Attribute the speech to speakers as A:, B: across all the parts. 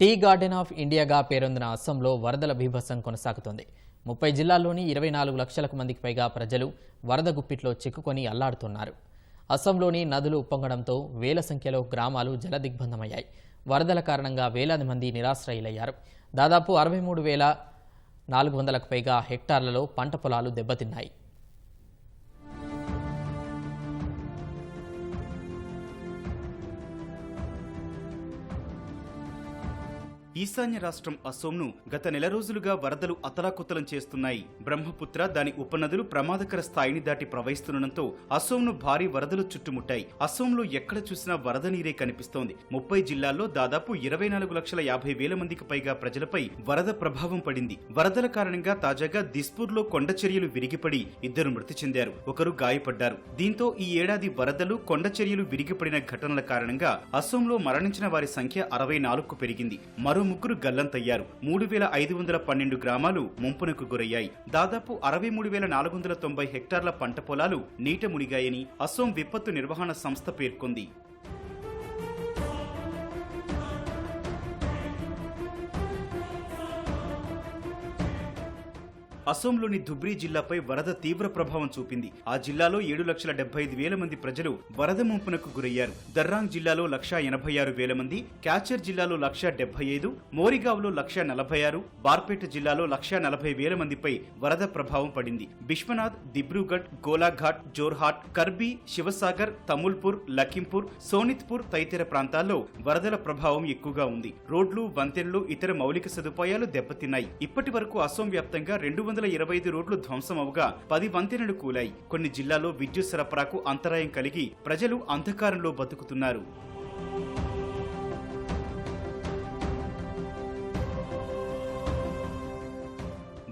A: Tea garden of ఇండియాగా పేరొందిన అస్సాంలో వరదల బీభత్సం కొనసాగుతోంది. ముప్పై జిల్లాల్లోని ఇరవై నాలుగు లక్షలకు మందికి పైగా ప్రజలు వరద గుప్పిట్లో చిక్కుకొని అల్లాడుతున్నారు. అస్సాంలోని నదులు ఉప్పొంగడంతో వేల సంఖ్యలో గ్రామాలు జలదిగ్బంధమయ్యాయి. వరదల కారణంగా వేలాది మంది నిరాశ్రయులయ్యారు. దాదాపు అరవై మూడు వేల నాలుగు వందలకు పైగా హెక్టార్లలో పంట పొలాలు దెబ్బతిన్నాయి.
B: ఈశాన్య రాష్ట్రం అసోంను గత నెల రోజులుగా వరదలు అతలాకుతలం చేస్తున్నాయి. బ్రహ్మపుత్ర దాని ఉపనదులు ప్రమాదకర స్థాయిని దాటి ప్రవహిస్తుండటంతో అసోంను భారీ వరదలు చుట్టుముట్టాయి. అసోంలో ఎక్కడ చూసినా వరద నీరే కనిపిస్తోంది. ముప్పై జిల్లాల్లో దాదాపు ఇరవై నాలుగు లక్షల యాభై వేల మందికి పైగా ప్రజలపై వరద ప్రభావం పడింది. వరదల కారణంగా తాజాగా దిస్పూర్లో కొండ చర్యలు విరిగిపడి ఇద్దరు మృతి చెందారు. ఒకరు గాయపడ్డారు. దీంతో ఈ ఏడాది వరదలు కొండ చర్యలు విరిగిపడిన ఘటనల కారణంగా అసోంలో మరణించిన వారి సంఖ్య అరవై నాలుగుకు పెరిగింది. మరో ముగ్గురు గల్లంతయ్యారు. మూడు వేల ఐదు వందల పన్నెండు గ్రామాలు ముంపునకు గురయ్యాయి. దాదాపు అరవై మూడు వేల నాలుగు వందల తొంభై హెక్టార్ల పంట పొలాలు నీట మునిగాయని అసోం విపత్తు నిర్వహణ సంస్థ పేర్కొంది. అసోంలోని ధుబ్రీ జిల్లాపై వరద తీవ్ర ప్రభావం చూపింది. ఆ జిల్లాలో ఏడు లక్షల డెబ్బై ఐదు వేల మంది ప్రజలు వరద ముంపునకు గురయ్యారు. దర్రాంగ్ జిల్లాలో లక్ష ఎనభై ఆరు వేల మంది క్యాచర్ జిల్లాలో లక్ష డెబ్బై ఐదు మోరిగావ్లో లక్ష నలభై ఆరు బార్పేట జిల్లాలో లక్ష నలభై వేల మందిపై వరద ప్రభావం పడింది. బిశ్వనాథ్ దిబ్రూగఢ్ గోలాఘాట్ జోర్హాట్ కర్బీ శివసాగర్ తముల్పూర్ లఖింపూర్ సోనిత్పూర్ తదితర ప్రాంతాల్లో వరదల ప్రభావం ఎక్కువగా ఉంది. రోడ్లు వంతెనలు ఇతర మౌలిక సదుపాయాలు దెబ్బతిన్నాయి. ఇప్పటి వరకు అసోం వ్యాప్తంగా రెండు వందల ఇరవై ఐదు రోడ్లు ధ్వంసం అవగా పది వంతెనలు కూలాయి. కొన్ని జిల్లాల్లో విద్యుత్ సరఫరాకు అంతరాయం కలిగి ప్రజలు అంధకారంలో బతుకుతున్నారు.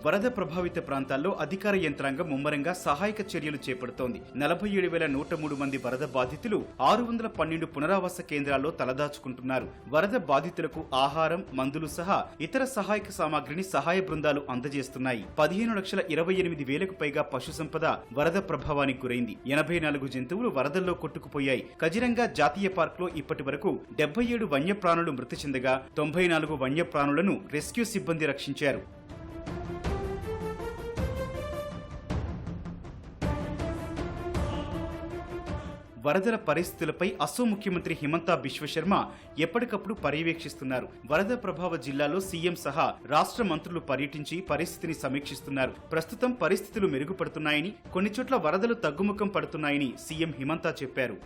B: వరద ప్రభావిత ప్రాంతాల్లో అధికార యంత్రాంగం ముమ్మరంగా సహాయక చర్యలు చేపడుతోంది. నలభై ఏడు వేల నూట మూడు మంది వరద బాధితులు ఆరు వందల పన్నెండు పునరావాస కేంద్రాల్లో తలదాచుకుంటున్నారు. వరద బాధితులకు ఆహారం మందులు సహా ఇతర సహాయక సామాగ్రిని సహాయ బృందాలు అందజేస్తున్నాయి. పదిహేను లక్షల ఇరవై ఎనిమిది వేలకు పైగా పశు సంపద వరద ప్రభావానికి గురైంది. ఎనభై నాలుగు జంతువులు వరదల్లో కొట్టుకుపోయాయి. కజిరంగా జాతీయ పార్క్లో ఇప్పటి వరకు డెబ్బై ఏడు వన్యప్రాణులు మృతి చెందగా తొంభై నాలుగు వన్యప్రాణులను రెస్క్యూ సిబ్బంది రక్షించారు. వరదల పరిస్థితులపై అసో ముఖ్యమంత్రి హిమంతా బిశ్వశర్మ ఎప్పటికప్పుడు పర్యవేక్షిస్తున్నారు. వరద ప్రభావ జిల్లాలో సీఎం సహా రాష్ట్ర మంత్రులు పర్యటించి పరిస్థితిని సమీక్షిస్తున్నారు. ప్రస్తుతం పరిస్థితులు మెరుగుపడుతున్నాయని కొన్ని చోట్ల వరదలు తగ్గుముఖం పడుతున్నాయని సీఎం హిమంతా చెప్పారు.